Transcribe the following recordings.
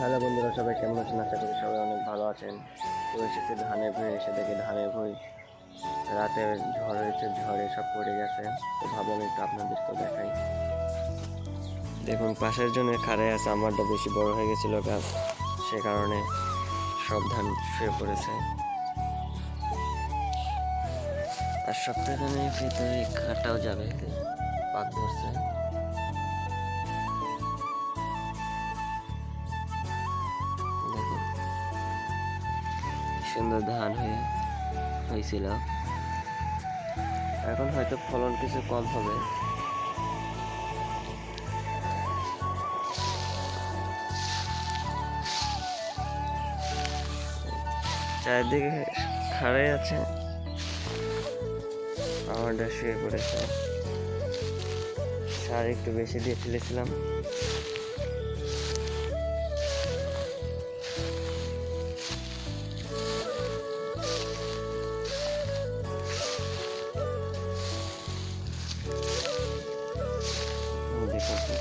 Hello বন্ধুরা, সবাই কেমন আছেন? আশা করি সবাই অনেক ভালো আছেন। তো এসেছে ধানের ভুঁই, এসে দেখি ধানের ভুঁই রাতে ঝড় হয়েছে, ঝড়ে সব পড়ে গেছে। তো ভাবলাম একটু আপনাদেরকেও দেখাই। দেখুন, পাশের জন্য খাড়াই আছে, আমারটা বেশি বড় হয়ে গেছিল গাছ। সে কারণে সব ধান শুয়ে পড়েছে। আর সপ্তাহখানের ভিতরে খাটাও যাবে, পাক ধরছে। সুন্দর ধান হয়ে হয়েছিল। এখন হয়তো ফলন কিছু কম হবে। চারিদিকে খাড়াই আছে। আমারটা শুয়ে পড়েছে। সার একটু বেশি দিয়ে ফেলেছিলাম।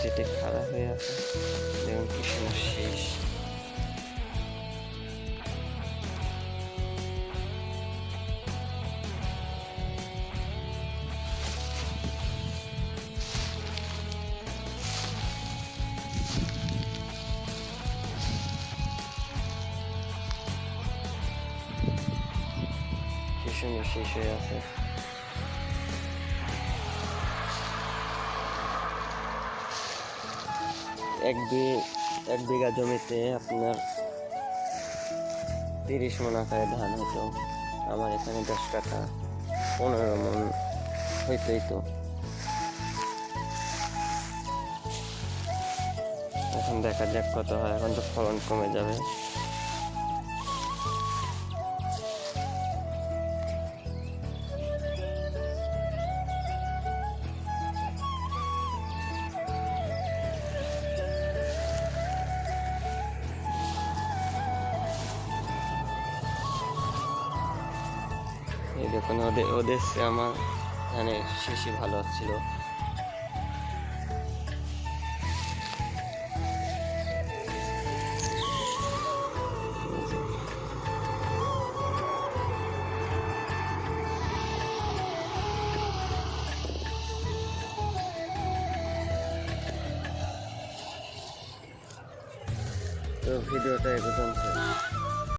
যেটি খারাপ হয়ে আছে দেখুন কি সুন্দর শেষ কি সুন্দর শেষ হয়ে আছে এক এক বিঘা জমিতে আপনার তিরিশ মন আকারে ধান হতো আমার এখানে দশ টাকা পনেরো মন হইতেই তো। এখন দেখা যাক কত হয়, এখন তো ফলন কমে যাবে। এই দেখুন ওদের ওদের আমার ধানের শেষই ভালো হচ্ছিল। তো ভিডিওটা এ পর্যন্ত